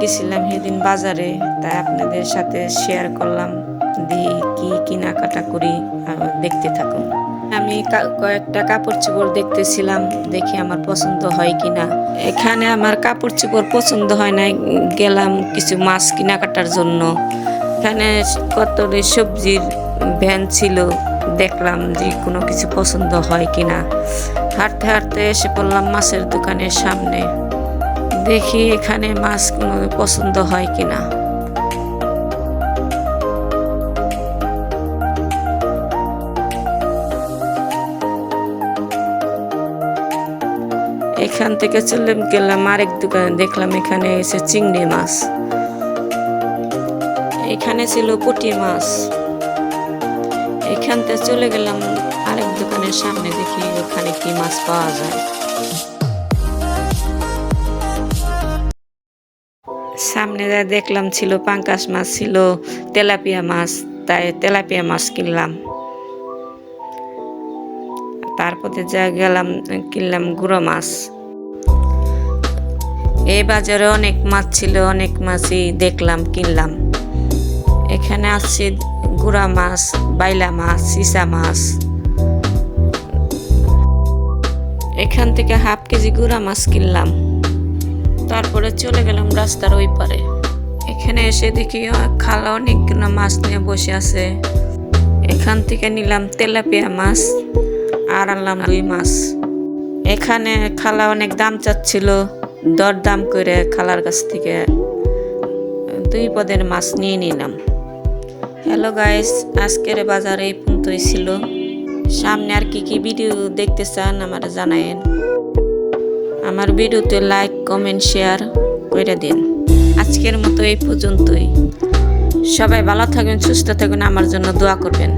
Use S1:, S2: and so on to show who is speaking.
S1: গেছিলাম সেদিন বাজারে, তাই আপনাদের সাথে শেয়ার করলাম দিয়ে কি কেনাকাটা করি দেখতে থাকুন। আমি কয়েকটা কাপড় চোপড় দেখতেছিলাম, দেখি আমার পছন্দ হয় কিনা। এখানে আমার কাপড় চোপড় পছন্দ হয় না গেলাম কিছু মাছ কেনাকাটার জন্য। এখানে কত সবজির ভ্যান ছিল, দেখলাম যে কোনো কিছু পছন্দ হয় কিনা। হাঁটতে হাঁটতে এসে পড়লাম মাছের দোকানের সামনে। দেখি এখানে মাছ পছন্দ হয় কিনা। এখান থেকে চললাম গেলাম আরেক দোকানে, দেখলাম এখানে এসে চিংড়ি মাছ। এখানে ছিল পুঁটি মাছ। এখান থেকে চলে গেলাম আরেক দোকানের সামনে, দেখি ওখানে কি মাছ পাওয়া যায়। সামনে যা দেখলাম ছিল পাঙ্কাশ মাছ ছিল, তেলাপিয়া মাছ, তাই তেলাপিয়া মাছ কিনলাম। তারপরে যা গেলাম, কিনলাম গুঁড়ো মাছ। এই বাজারে অনেক মাছ ছিল, অনেক মাছই দেখলাম, কিনলাম। এখানে আসছে গুড়া মাছ, বাইলা মাছ, সিসা মাছ। এখান থেকে হাফ কেজি গুড়া মাছ কিনলাম। তারপরে চলে গেলাম রাস্তার ওই পারে। এখানে এসে দেখি খালা অনেকগুলো মাছ নিয়ে বসে আছে। এখান থেকে নিলাম তেলাপিয়া মাছ আর আনলাম দুই মাছ। এখানে খালা অনেক দাম চাচ্ছিল দর দাম করে খালার কাছ থেকে দুই পদের মাছ নিয়ে নিলাম। হ্যালো গাইস, আজকের বাজার এই পর্যন্তই ছিল। সামনে আর কি কি ভিডিও দেখতে চান আমার জানায়েন। আমার ভিডিওতে লাইক কমেন্ট শেয়ার করে দিন। আজকের মতো এই পর্যন্তই। সবাই ভালো থাকবেন, সুস্থ থাকবেন, আমার জন্য দোয়া করবেন।